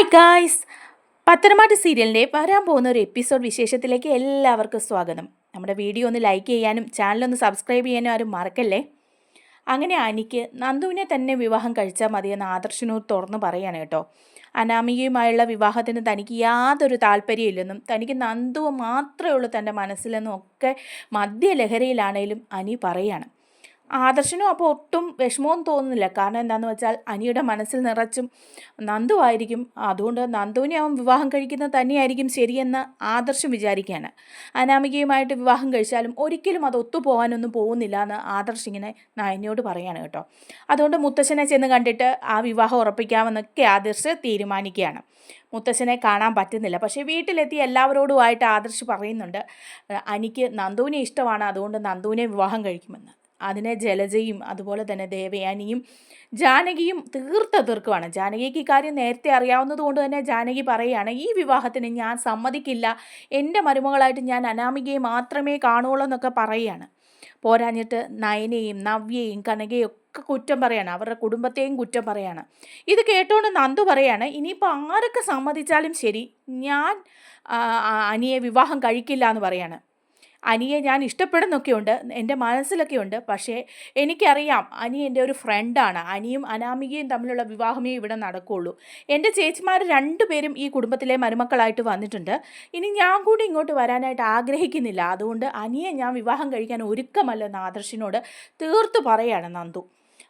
Hi guys പത്തനംമാട്ട് സീരിയലിന്റെ വരാൻ പോകുന്ന ഒരു എപ്പിസോഡ് വിശേഷത്തിലേക്ക് എല്ലാവർക്കും സ്വാഗതം. നമ്മുടെ വീഡിയോ ഒന്ന് ലൈക്ക് ചെയ്യാനും ചാനലൊന്ന് സബ്സ്ക്രൈബ് ചെയ്യാനും ആരും മറക്കല്ലേ? അങ്ങനെ അനിക്ക് നന്ദുവിനെ തന്നെ വിവാഹം കഴിച്ചാൽ മതിയെന്ന് ആദർശനൂർ തുറന്ന് പറയാണ് കേട്ടോ. അനാമികയുമായുള്ള വിവാഹത്തിന് തനിക്ക് യാതൊരു താല്പര്യമില്ലെന്നും തനിക്ക് നന്ദു മാത്രമേ ഉള്ളൂ തന്റെ മനസ്സിലെന്നും ഒക്കെ മദ്യലഹരിയിലാണേലും അനി പറയാണ്. ആദർശനും അപ്പോൾ ഒട്ടും വിഷമവും തോന്നുന്നില്ല. കാരണം എന്താണെന്ന് വെച്ചാൽ അനിയുടെ മനസ്സിൽ നിറച്ചും നന്ദുവായിരിക്കും അതുകൊണ്ട് നന്ദുവിനെ അവൻ വിവാഹം കഴിക്കുന്നത് തന്നെയായിരിക്കും ശരിയെന്ന് ആദർശം വിചാരിക്കുകയാണ്. അനാമികയുമായിട്ട് വിവാഹം കഴിച്ചാലും ഒരിക്കലും അത് ഒത്തുപോകാനൊന്നും പോകുന്നില്ല എന്ന് ആദർശ് ഇങ്ങനെ നയനയോട് പറയാണ് കേട്ടോ. അതുകൊണ്ട് മുത്തശ്ശനെ ചെന്ന് കണ്ടിട്ട് ആ വിവാഹം ഉറപ്പിക്കാമെന്നൊക്കെ ആദർശ് തീരുമാനിക്കുകയാണ്. മുത്തശ്ശനെ കാണാൻ പറ്റുന്നില്ല. പക്ഷേ വീട്ടിലെത്തി എല്ലാവരോടുമായിട്ട് ആദർശ് പറയുന്നുണ്ട് അനിക്ക് നന്ദുവിനെ ഇഷ്ടമാണ്. അതുകൊണ്ട് നന്ദുവിനെ വിവാഹം കഴിക്കുമെന്ന്. അതിനെ ജലജയും അതുപോലെ തന്നെ ദേവയാനിയും ജാനകിയും തീർത്ത തീർക്കുവാണ് ജാനകിക്ക് ഇക്കാര്യം നേരത്തെ അറിയാവുന്നത് കൊണ്ട് തന്നെ ജാനകി പറയുകയാണ് ഈ വിവാഹത്തിന് ഞാൻ സമ്മതിക്കില്ല. എന്റെ മരുമകളായിട്ട് ഞാൻ അനാമികയെ മാത്രമേ കാണുള്ളൂ എന്നൊക്കെ പറയുകയാണ്. പോരാഞ്ഞിട്ട് നയനയും നവ്യയും കനകയും ഒക്കെ കുറ്റം പറയാണ് അവരുടെ കുടുംബത്തെയും കുറ്റം പറയാണ് ഇത് കേട്ടുകൊണ്ട് നന്ദു പറയാണ് ഇനിയിപ്പോൾ ആരൊക്കെ സമ്മതിച്ചാലും ശരി ഞാൻ അനിയെ വിവാഹം കഴിക്കില്ല എന്ന് പറയാണ് അനിയെ ഞാൻ ഇഷ്ടപ്പെടുന്നൊക്കെയുണ്ട് എന്റെ മനസ്സിലൊക്കെയുണ്ട്. പക്ഷേ എനിക്കറിയാം അനി എന്റെ ഒരു ഫ്രണ്ടാണ്. അനിയും അനാമികയും തമ്മിലുള്ള വിവാഹമേ ഇവിടെ നടക്കുകയുള്ളൂ എന്റെ ചേച്ചിമാർ രണ്ടുപേരും ഈ കുടുംബത്തിലെ മരുമക്കളായിട്ട് വന്നിട്ടുണ്ട്. ഇനി ഞാൻ കൂടി ഇങ്ങോട്ട് വരാനായിട്ട് ആഗ്രഹിക്കുന്നില്ല. അതുകൊണ്ട് അനിയെ ഞാൻ വിവാഹം കഴിക്കാൻ ഒരുക്കമല്ലെന്ന് ആദർശിനോട് തീർത്തു പറയാണ് നന്ദു.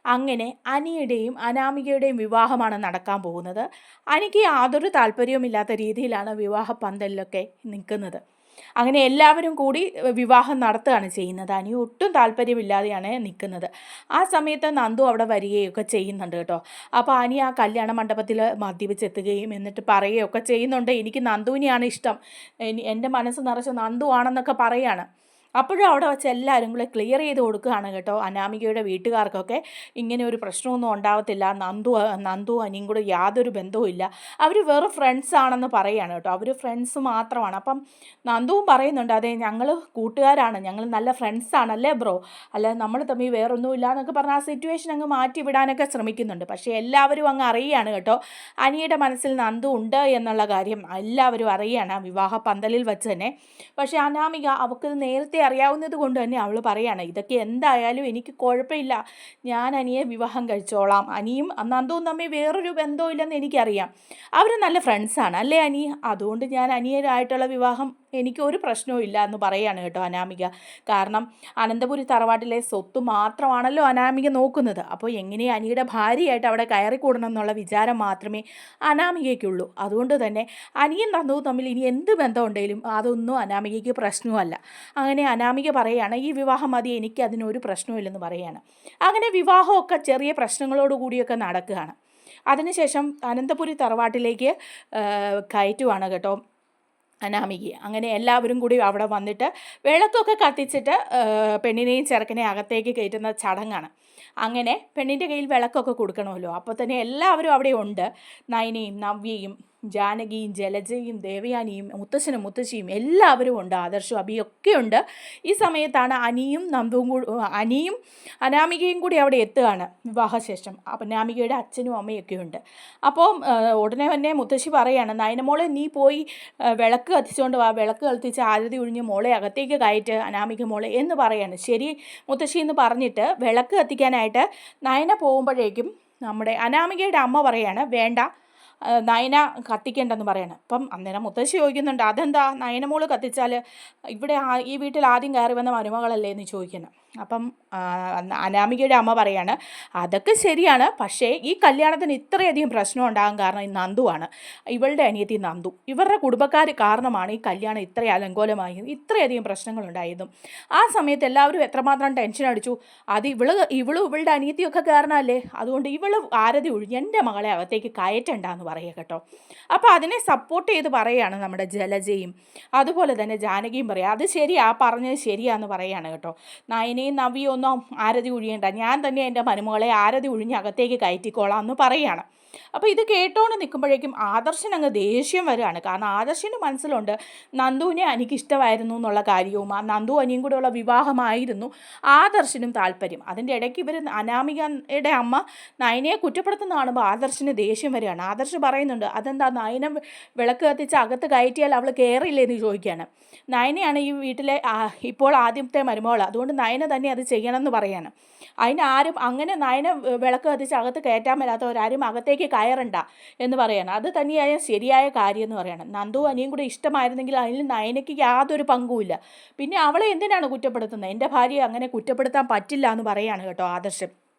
അങ്ങനെ അനിയുടെയും അനാമികയുടെയും വിവാഹമാണ് നടക്കാൻ പോകുന്നത്. അനിക്ക് യാതൊരു താല്പര്യവുമില്ലാത്ത രീതിയിലാണ് വിവാഹ പന്തലിലൊക്കെ നിൽക്കുന്നത്. അങ്ങനെ എല്ലാവരും കൂടി വിവാഹം നടത്തുകയാണ് ചെയ്യുന്നത്. അനി ഒട്ടും താല്പര്യമില്ലാതെയാണ് നിൽക്കുന്നത്. ആ സമയത്ത് നന്ദു അവിടെ വരികയൊക്കെ ചെയ്യുന്നുണ്ട് കേട്ടോ. അപ്പോൾ അനി ആ കല്യാണ മണ്ഡപത്തിൽ മദ്യപിച്ചെത്തുകയും എന്നിട്ട് പറയുകയൊക്കെ ചെയ്യുന്നുണ്ട്. എനിക്ക് നന്ദുവിനെയാണ് ഇഷ്ടം. എന്റെ മനസ്സ് നിറച്ച് നന്ദു ആണെന്നൊക്കെ പറയാണ്. അപ്പോഴും അവിടെ വെച്ച് എല്ലാവരും കൂടെ ക്ലിയർ ചെയ്ത് കൊടുക്കുകയാണ് കേട്ടോ അനാമികയുടെ വീട്ടുകാർക്കൊക്കെ. ഇങ്ങനെ ഒരു പ്രശ്നമൊന്നും ഉണ്ടാവത്തില്ല. നന്ദു നന്ദു അനിയും കൂടെ യാതൊരു ബന്ധവുമില്ല. അവർ വെറും ഫ്രണ്ട്സ് ആണെന്ന് പറയുകയാണ് കേട്ടോ. അവർ ഫ്രണ്ട്സ് മാത്രമാണ്. അപ്പം നന്ദുവും പറയുന്നുണ്ട് അതെ ഞങ്ങൾ കൂട്ടുകാരാണ്. ഞങ്ങൾ നല്ല ഫ്രണ്ട്സാണ് അല്ലേ ബ്രോ അല്ല നമ്മൾ തമ്മിൽ വേറൊന്നുമില്ല എന്നൊക്കെ പറഞ്ഞാൽ ആ സിറ്റുവേഷൻ അങ്ങ് മാറ്റി വിടാനൊക്കെ ശ്രമിക്കുന്നുണ്ട്. പക്ഷേ എല്ലാവരും അങ്ങ് അറിയുകയാണ് കേട്ടോ. അനിയുടെ മനസ്സിൽ നന്ദു ഉണ്ട് എന്നുള്ള കാര്യം എല്ലാവരും അറിയുകയാണ് ആ വിവാഹ പന്തലിൽ വെച്ച് തന്നെ. പക്ഷേ അനാമിക അവൾക്ക് നേരത്തെ അറിയാവുന്നത് കൊണ്ട് തന്നെ അവൾ പറയാണ് ഇതൊക്കെ എന്തായാലും എനിക്ക് കുഴപ്പമില്ല. ഞാൻ അനിയെ വിവാഹം കഴിച്ചോളാം. അനിയും നന്ദവും തമ്മിൽ വേറൊരു ബന്ധവും എനിക്കറിയാം. അവർ നല്ല ഫ്രണ്ട്സാണ് അല്ലേ അനി? അതുകൊണ്ട് ഞാൻ അനിയരായിട്ടുള്ള വിവാഹം എനിക്ക് ഒരു പ്രശ്നവും ഇല്ല എന്ന് പറയുകയാണ് കേട്ടോ അനാമിക. കാരണം അനന്തപുരി തറവാട്ടിലെ സ്വത്ത് മാത്രമാണല്ലോ അനാമിക നോക്കുന്നത്. അപ്പോൾ എങ്ങനെ അനിയുടെ ഭാര്യയായിട്ട് അവിടെ കയറിക്കൂടണം എന്നുള്ള വിചാരം മാത്രമേ അനാമികയ്ക്കുള്ളൂ. അതുകൊണ്ട് തന്നെ അനിയും നന്ദവും തമ്മിൽ ഇനി എന്ത് ബന്ധമുണ്ടെങ്കിലും അതൊന്നും അനാമികയ്ക്ക് പ്രശ്നമല്ല അങ്ങനെ അനാമിക പറയുകയാണ് ഈ വിവാഹം മതി എനിക്ക് അതിനൊരു പ്രശ്നമില്ലെന്ന് പറയുകയാണ് അങ്ങനെ വിവാഹമൊക്കെ ചെറിയ പ്രശ്നങ്ങളോട് കൂടിയൊക്കെ നടക്കുകയാണ്. അതിനുശേഷം അനന്തപുരി തറവാട്ടിലേക്ക് കയറ്റുവാണ് കേട്ടോ. അനാമികയെ അങ്ങനെ എല്ലാവരും കൂടി അവിടെ വന്നിട്ട് വിളക്കൊക്കെ കത്തിച്ചിട്ട് പെണ്ണിനെയും ചെറുക്കനെയും അകത്തേക്ക് കയറ്റുന്ന ചടങ്ങാണ്. അങ്ങനെ പെണ്ണിന്റെ കയ്യിൽ വിളക്കൊക്കെ കൊടുക്കണമല്ലോ. അപ്പോൾ തന്നെ എല്ലാവരും അവിടെ ഉണ്ട്. നയനയും നവ്യയും ജാനകിയും ജലജയും ദേവയാനിയും മുത്തശ്ശനും മുത്തശ്ശിയും എല്ലാവരും ഉണ്ട്. ആദർശും അബിയൊക്കെ ഉണ്ട്. ഈ സമയത്താണ് അനിയും നന്ദുവും കൂടി അനിയും അനാമികയും കൂടി അവിടെ എത്തുകയാണ് വിവാഹശേഷം. അനാമികയുടെ അച്ഛനും അമ്മയൊക്കെ ഉണ്ട്. അപ്പോൾ ഉടനെ തന്നെ മുത്തശ്ശി പറയാണ് നയനമോളെ നീ പോയി വിളക്ക് കത്തിച്ചുകൊണ്ട് വാ. വിളക്ക് കത്തിച്ച് ആരതി ഒഴിഞ്ഞ് മോളെ അകത്തേക്ക് കയറ്റ് അനാമിക മോളെ എന്ന് പറയാണ്. ശരി മുത്തശ്ശി എന്ന് പറഞ്ഞിട്ട് വിളക്ക് കത്തിക്കാനായിട്ട് നയന പോകുമ്പോഴേക്കും നമ്മുടെ അനാമികയുടെ അമ്മ പറയാണ് വേണ്ട നയന കത്തിക്കേണ്ടെന്ന് പറയണം. അപ്പം അന്നേരം മുത്തശ്ശി ചോദിക്കുന്നുണ്ട് അതെന്താ? നയനമോൾ കത്തിച്ചാൽ ഇവിടെ ഈ വീട്ടിൽ ആദ്യം കയറി വന്ന മരുമകളല്ലേ? എന്ന് ചോദിക്കണം. അപ്പം അനാമികയുടെ അമ്മ പറയാണ് അതൊക്കെ ശരിയാണ് പക്ഷേ ഈ കല്യാണത്തിന് ഇത്രയധികം പ്രശ്നം ഉണ്ടാകാൻ കാരണം ഈ നന്ദുവാണ് ഇവളുടെ അനിയത്തി നന്ദു. ഇവരുടെ കുടുംബക്കാർ കാരണമാണ് ഈ കല്യാണം ഇത്ര അലങ്കോലമായതും ഇത്രയധികം പ്രശ്നങ്ങളുണ്ടായതും. ആ സമയത്ത് എല്ലാവരും എത്രമാത്രം ടെൻഷൻ അടിച്ചു. അത് ഇവൾ ഇവളും ഇവളുടെ അനിയത്തിയൊക്കെ കാരണമല്ലേ? അതുകൊണ്ട് ഇവൾ ആരതി ഒഴിഞ്ഞ് എന്റെ മകളെ അകത്തേക്ക് കയറ്റണ്ടെന്ന് പറയുക കേട്ടോ. അപ്പോൾ അതിനെ സപ്പോർട്ട് ചെയ്ത് പറയുകയാണ് നമ്മുടെ ജലജയും. അതുപോലെ തന്നെ ജാനകിയും പറയുക അത് ശരിയാ പറഞ്ഞത് ശരിയാന്ന് പറയുകയാണ് കേട്ടോ. നയനയും നവിയൊന്നും ഒന്നും ആരതി ഒഴിയണ്ട. ഞാൻ തന്നെ എന്റെ മരുമകളെ ആരതി ഒഴിഞ്ഞ് അകത്തേക്ക് കയറ്റിക്കോളാം എന്ന് പറയുകയാണ് അപ്പോൾ ഇത് കേട്ടോണ്ട് നിൽക്കുമ്പോഴേക്കും ആദർശൻ അങ്ങ് ദേഷ്യം വരികയാണ് കാരണം ആദർശന് മനസ്സിലുണ്ട് നന്ദുവിനെ എനിക്ക് ഇഷ്ടമായിരുന്നു എന്നുള്ള കാര്യവും ആ നന്ദു അനിയും കൂടെയുള്ള വിവാഹമായിരുന്നു ആദർശനും താല്പര്യം. അതിന്റെ ഇടയ്ക്ക് ഇവർ അനാമികയുടെ അമ്മ നയനയെ കുറ്റപ്പെടുത്തുന്ന കാണുമ്പോൾ ആദർശന് ദേഷ്യം വരികയാണ്. ആദർശ് പറയുന്നുണ്ട് അതെന്താ നയന വിളക്ക് കത്തിച്ച് അകത്ത് കയറ്റിയാൽ അവൾ കയറില്ലേ എന്ന് ചോദിക്കുകയാണ്. നയനയാണ് ഈ വീട്ടിലെ ഇപ്പോൾ ആദ്യത്തെ മരുമകൾ അതുകൊണ്ട് നയന തന്നെ അത് ചെയ്യണമെന്ന് പറയാണ്. അതിനാരും അങ്ങനെ നയന വിളക്ക് കത്തിച്ച് അകത്ത് കയറ്റാൻ മേലാത്തവരാരും അകത്തേക്ക് കയറണ്ട എന്ന് പറയണം. അത് തന്നെയായ ശരിയായ കാര്യം എന്ന് പറയണം. നന്ദു അനിയും കൂടെ ഇഷ്ടമായിരുന്നെങ്കിൽ അതിൽ നയനയ്ക്ക് യാതൊരു പങ്കുമില്ല പിന്നെ അവളെ എന്തിനാണ് കുറ്റപ്പെടുത്തുന്നത്? എന്റെ ഭാര്യയെ അങ്ങനെ കുറ്റപ്പെടുത്താൻ പറ്റില്ല എന്ന് പറയാണ് കേട്ടോ ആദർശം.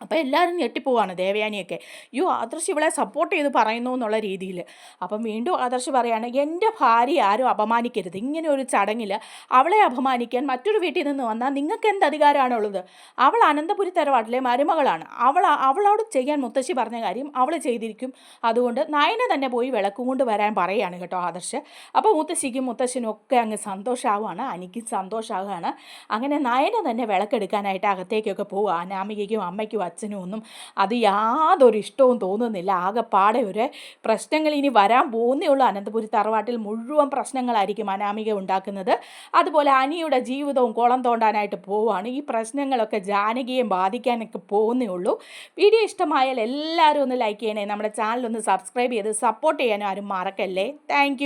അപ്പോൾ എല്ലാവരും ഞെട്ടിപ്പോവാണ് ദേവയാനിയൊക്കെ. യോ ആദർശ് ഇവളെ സപ്പോർട്ട് ചെയ്ത് പറയുന്നു എന്നുള്ള രീതിയിൽ അപ്പം വീണ്ടും ആദർശ് പറയാണ് എന്റെ ഭാര്യ ആരും അപമാനിക്കരുത്. ഇങ്ങനെ ഒരു ചടങ്ങിൽ അവളെ അപമാനിക്കാൻ മറ്റൊരു വീട്ടിൽ നിന്ന് വന്നാൽ നിങ്ങൾക്ക് എന്ത് അധികാരമാണുള്ളത് അവൾ അനന്തപുരി തറവാട്ടിലെ മരുമകളാണ്. അവൾ അവളോട് ചെയ്യാൻ മുത്തശ്ശി പറഞ്ഞ കാര്യം അവൾ ചെയ്തിരിക്കും. അതുകൊണ്ട് നയനെ തന്നെ പോയി വിളക്കും കൊണ്ട് വരാൻ പറയുകയാണ് കേട്ടോ ആദർശ്. അപ്പോൾ മുത്തശ്ശിക്കും മുത്തശ്ശനും ഒക്കെ അങ്ങ് സന്തോഷമാവുകയാണ് അനിക്കും സന്തോഷമാവുകയാണ് അങ്ങനെ നയനെ തന്നെ വിളക്കെടുക്കാനായിട്ട് അകത്തേക്കൊക്കെ പോവുക അനാമികയ്ക്കും അമ്മയ്ക്കും അച്ഛനും ഒന്നും അത് യാതൊരു ഇഷ്ടവും തോന്നുന്നില്ല. ആകെപ്പാടെ ഒരു പ്രശ്നങ്ങൾ ഇനി വരാൻ പോകുന്നേ ഉള്ളൂ. അനന്തപുരി തറവാട്ടിൽ മുഴുവൻ പ്രശ്നങ്ങളായിരിക്കും അനാമിക ഉണ്ടാക്കുന്നത്. അതുപോലെ അനിയുടെ ജീവിതവും കുളം തോണ്ടാനായിട്ട് പോവുകയാണ്. ഈ പ്രശ്നങ്ങളൊക്കെ ജാനകിയെ ബാധിക്കാനൊക്കെ പോകുന്നേ ഉള്ളൂ. വീഡിയോ ഇഷ്ടമായാൽ എല്ലാവരും ഒന്ന് ലൈക്ക് ചെയ്യണേ. നമ്മുടെ ചാനൽ ഒന്ന് സബ്സ്ക്രൈബ് ചെയ്ത് സപ്പോർട്ട് ചെയ്യാനും ആരും മറക്കല്ലേ. താങ്ക്